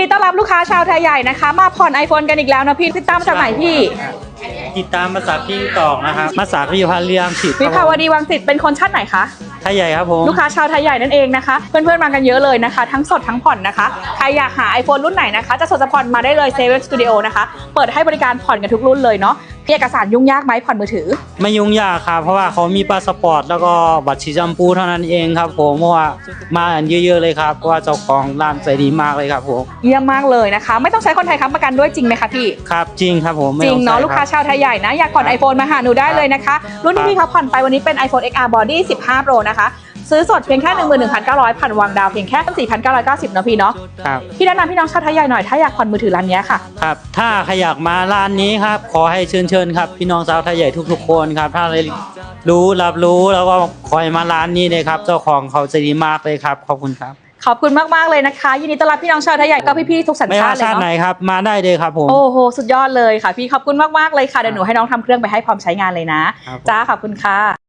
ที่ต้อนรับลูกค้าชาวไทยใหญ่นะคะ มาผ่อน iPhone กันอีกแล้วนะพี่ติดตามจากไหนพี่ ติดตามภาษาพี่ตอกนะครับภาษาพี่พันเรียงผิดวิภาวดีวังสิตเป็นคนชาติไหนคะ ไทยใหญ่ครับผม ลูกค้าชาวไทยใหญ่นั่นเองนะคะ เพื่อนๆมากันเยอะเลยนะคะ ทั้งสดทั้งผ่อนนะคะ ใครอยากหา iPhone รุ่นไหนนะคะ จะสดจะผ่อนมาได้เลยเซเว่นสตูดิโอนะคะ เปิดให้บริการผ่อนกันทุกรุ่นเลยเนาะมีเอกสารยุ่งยากไหมผ่อนมือถือ ไม่ยุ่งยากครับเพราะว่าเขามีพาสปอร์ตแล้วก็บัตรสีชมพูเท่านั้นเองครับผมเพราะว่ามากันเยอะๆเลยครับเพราะว่าเจ้าของร้านใจดีมากเลยครับผมเยี่ยมมากเลยนะคะ ไม่ต้องใช้คนไทยค้ำประกันด้วยจริงไหมคะพี่ครับจริงครับผมไม่จริงต้องเนาะใส่ลูกค้ารับชาวไทยใหญ่นะอยากผ่อน iPhone มาหาหนูได้เลยนะคะ รุ่นที่พี่เขาผ่อนไปวันนี้เป็น iPhone XR Body 15 Pro นะคะซื้อสดเพียงแค่ 11,900 ผ่อนวางดาวเพียงแค่ 4,990เนาะพี่เนาะครับพี่แนะนำพี่น้องชาวไทยใหญ่หน่อยถ้าอยากผ่อนมือถือร้านเนี้ยค่ะครับถ้าใครอยากมาร้านนี้ครับขอให้เชิญเชิญครับพี่น้องชาวไทยใหญ่ทุก ๆ คนครับ ถ้าเลยรู้รับรู้แล้วก็คอยมาร้านนี้เลยครับ เจ้าของเขาใจดีมากเลยครับ ขอบคุณครับ ขอบคุณมาก ๆ เลยนะคะ ยินดีต้อนรับพี่น้องชาวไทยใหญ่ก็พี่ๆทุกสัญไม่ชาว่าติเลยชาติไหนเนาะครับ มาได้เลยครับผม โอ้โหสุดยอดเลยค่ะ พี่ขอบคุณมากๆเลยค่ะเดี๋ยวหนูให้น้องทำเครื่องไปให้พร้อมใช้งานเลยนะครับผม จ้าขอบคุณค่ะ